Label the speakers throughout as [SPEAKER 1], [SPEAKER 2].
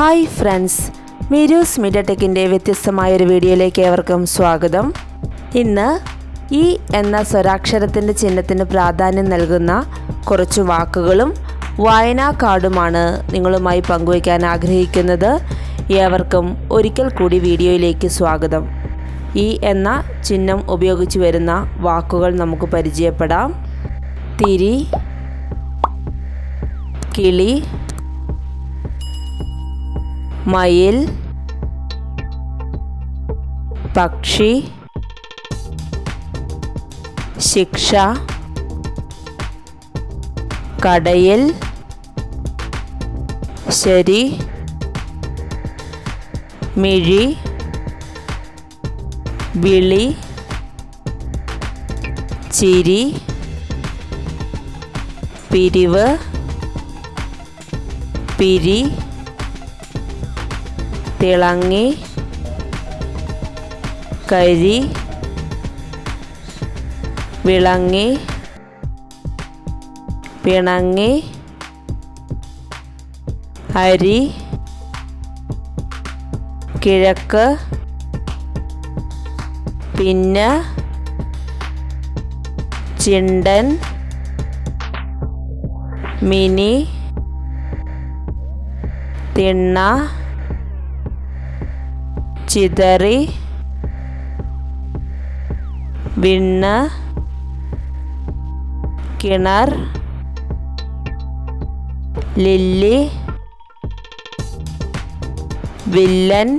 [SPEAKER 1] Hi friends മീരൂസ് മീഡിയടെക്കിന്റെ വ്യത്യസ്തമായൊരു വീഡിയോയിലേക്ക് ഏവർക്കും സ്വാഗതം. ഇന്ന് ഈ എന്ന സ്വരാക്ഷരത്തിന്റെ ചിഹ്നത്തിന് പ്രാധാന്യം നൽകുന്ന കുറച്ച് വാക്കുകളും വായനാ കാർഡുമാണ് നിങ്ങളുമായി പങ്കുവയ്ക്കാൻ ആഗ്രഹിക്കുന്നത്. ഏവർക്കും ഒരിക്കൽ കൂടി വീഡിയോയിലേക്ക് സ്വാഗതം. ഈ എന്ന ചിഹ്നം ഉപയോഗിച്ച് വരുന്ന വാക്കുകൾ നമുക്ക് പരിചയപ്പെടാം. തിരി കിളി മയിൽ പക്ഷി ശിക്ഷ കടയിൽ ശരി മിഴി വിളി ചിരി പിരിവ് പിരി തിളങ്ങി കരി വിളങ്ങി പിണങ്ങി അരി കിഴക്ക് പിന്നെ ചിണ്ടൻ മിനി തിണ്ണ ചിതറി വിണ്ണ് കിണർ ലില്ലി വില്ലൻ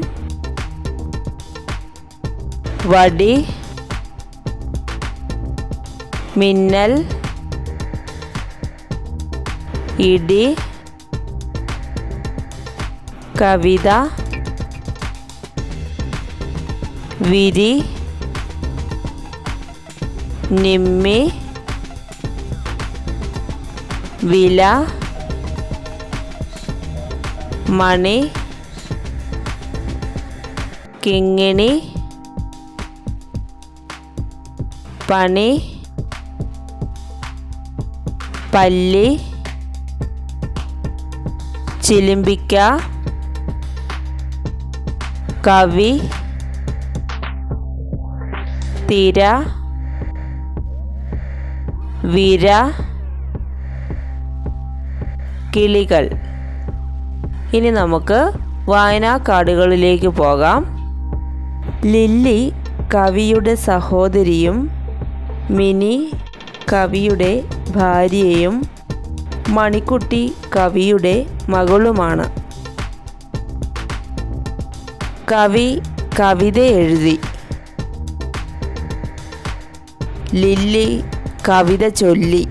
[SPEAKER 1] വടി മിന്നൽ ഇടി കവിത വിരി നിമ്മി വില മണി കിങ്ങിണി പണി പല്ലി ചിലിമ്പിക്ക കവി തിര വിര കിളികൾ. ഇനി നമുക്ക് വായനാ കാടുകളിലേക്ക് പോകാം. ലില്ലി കവിയുടെ സഹോദരിയും മിനി കവിയുടെ ഭാര്യയും മണിക്കുട്ടി കവിയുടെ മകളുമാണ്. കവി കവിത എഴുതി ലില്ലി കവിത ചൊല്ലി.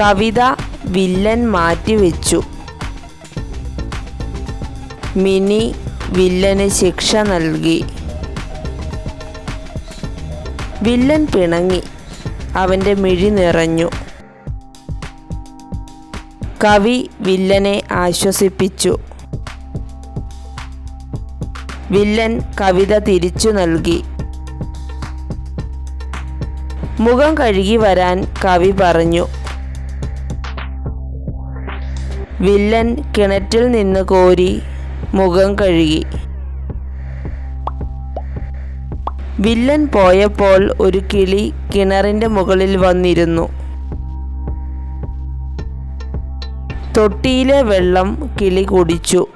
[SPEAKER 1] കവിത വില്ലൻ മാറ്റിവെച്ചു മിനി വില്ലന് ശിക്ഷ നൽകി. വില്ലൻ പിണങ്ങി. അവന്റെ മിഴി നിറഞ്ഞു. കവി വില്ലനെ ആശ്വസിപ്പിച്ചു. വില്ലൻ കവിത തിരിച്ചു നൽകി. മുഖം കഴുകി വരാൻ കവി പറഞ്ഞു. വില്ലൻ കിണറ്റിൽ നിന്ന് കോരി മുഖം കഴുകി. വില്ലൻ പോയപ്പോൾ ഒരു കിളി കിണറിന്റെ മുകളിൽ വന്നിരുന്നു. തൊട്ടിയിലെ വെള്ളം കിളി കുടിച്ചു.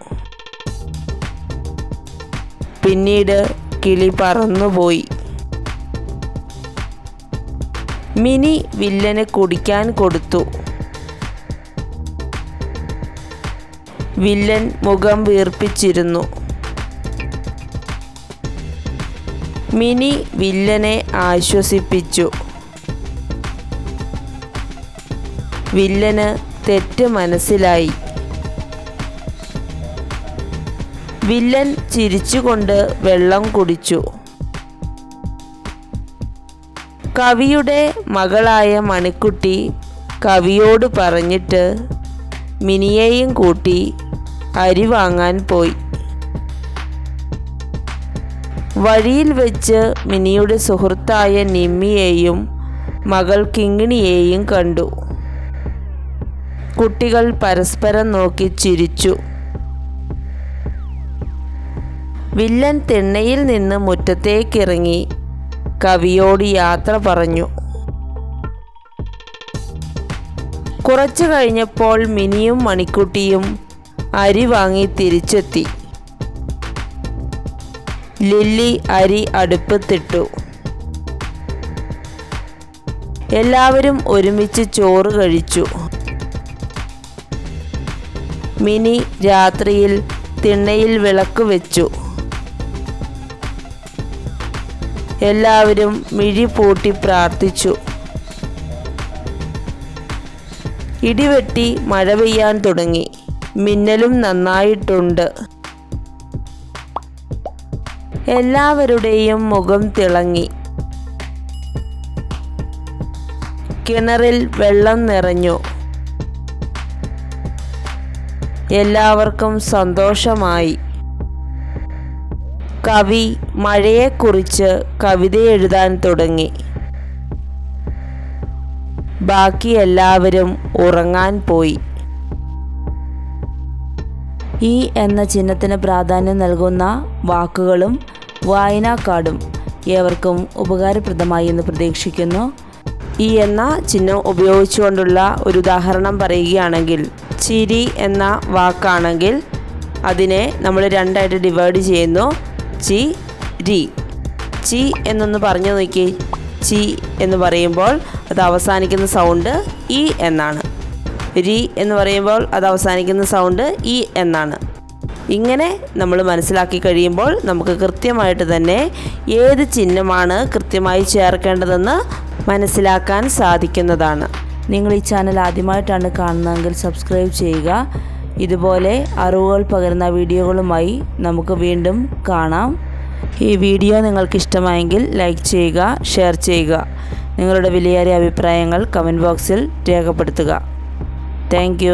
[SPEAKER 1] പിന്നീട് കിളി പറന്നുപോയി. മിനി വില്ലന് കുടിക്കാൻ കൊടുത്തു. വില്ലൻ മുഖം വീർപ്പിച്ചിരുന്നു. മിനി വില്ലനെ ആശ്വസിപ്പിച്ചു. വില്ലന് തെറ്റ് മനസ്സിലായി. വില്ലൻ ചിരിച്ചുകൊണ്ട് വെള്ളം കുടിച്ചു. കവിയുടെ മകളായ മണിക്കുട്ടി കവിയോട് പറഞ്ഞിട്ട് മിനിയെയും കൂട്ടി അരി വാങ്ങാൻ പോയി. വഴിയിൽ വെച്ച് മിനിയുടെ സുഹൃത്തായ നിമ്മിയെയും മകൾ കിങ്ങിണിയെയും കണ്ടു. കുട്ടികൾ പരസ്പരം നോക്കി ചിരിച്ചു. വില്ലൻ തിണ്ണയിൽ നിന്ന് മുറ്റത്തേക്കിറങ്ങി കവിയോട് യാത്ര പറഞ്ഞു. കുറച്ചു കഴിഞ്ഞപ്പോൾ മിനിയും മണിക്കുട്ടിയും അരി വാങ്ങി തിരിച്ചെത്തി. ലില്ലി അരി അടുപ്പത്തിട്ടു. എല്ലാവരും ഒരുമിച്ച് ചോറ് കഴിച്ചു. മിനി രാത്രിയിൽ തിണ്ണയിൽ വിളക്ക് വെച്ചു. എല്ലാവരും മിഴി പൂട്ടി പ്രാർത്ഥിച്ചു. ഇടിവെട്ടി മഴ പെയ്യാൻ തുടങ്ങി. മിന്നലും നന്നായിട്ടുണ്ട്. എല്ലാവരുടെയും മുഖം തിളങ്ങി. കിണറിൽ വെള്ളം നിറഞ്ഞു. എല്ലാവർക്കും സന്തോഷമായി. കവി മഴയെക്കുറിച്ച് കവിത എഴുതാൻ തുടങ്ങി. ബാക്കി എല്ലാവരും ഉറങ്ങാൻ പോയി.
[SPEAKER 2] ഈ എന്ന ചിഹ്നത്തിന് പ്രാധാന്യം നൽകുന്ന വാക്കുകളും വായനാ കാർഡും ഏവർക്കും ഉപകാരപ്രദമായി എന്ന് പ്രതീക്ഷിക്കുന്നു.
[SPEAKER 1] ഈ എന്ന ചിഹ്നം ഉപയോഗിച്ചുകൊണ്ടുള്ള ഒരു ഉദാഹരണം പറയുകയാണെങ്കിൽ ചിരി എന്ന വാക്കാണെങ്കിൽ അതിനെ നമ്മൾ രണ്ടായിട്ട് ഡിവൈഡ് ചെയ്യുന്നു. ചി രി. ചി എന്നൊന്ന് പറഞ്ഞു നോക്കി ചി എന്ന് പറയുമ്പോൾ അത് അവസാനിക്കുന്ന സൗണ്ട് ഇ എന്നാണ്. രി എന്ന് പറയുമ്പോൾ അത് അവസാനിക്കുന്ന സൗണ്ട് ഇ എന്നാണ്. ഇങ്ങനെ നമ്മൾ മനസ്സിലാക്കി കഴിയുമ്പോൾ നമുക്ക് കൃത്യമായിട്ട് തന്നെ ഏത് ചിഹ്നമാണ് കൃത്യമായി ചേർക്കേണ്ടതെന്ന് മനസ്സിലാക്കാൻ സാധിക്കുന്നതാണ്.
[SPEAKER 2] നിങ്ങൾ ഈ ചാനൽ ആദ്യമായിട്ടാണ് കാണുന്നതെങ്കിൽ സബ്സ്ക്രൈബ് ചെയ്യുക. ഇതുപോലെ അറിവുകൾ പകരുന്ന വീഡിയോകളുമായി നമുക്ക് വീണ്ടും കാണാം. ഈ വീഡിയോ നിങ്ങൾക്ക് ഇഷ്ടമായെങ്കിൽ ലൈക്ക് ചെയ്യുക ഷെയർ ചെയ്യുക. നിങ്ങളുടെ വിലയേറിയ അഭിപ്രായങ്ങൾ കമന്റ് ബോക്സിൽ രേഖപ്പെടുത്തുക. താങ്ക്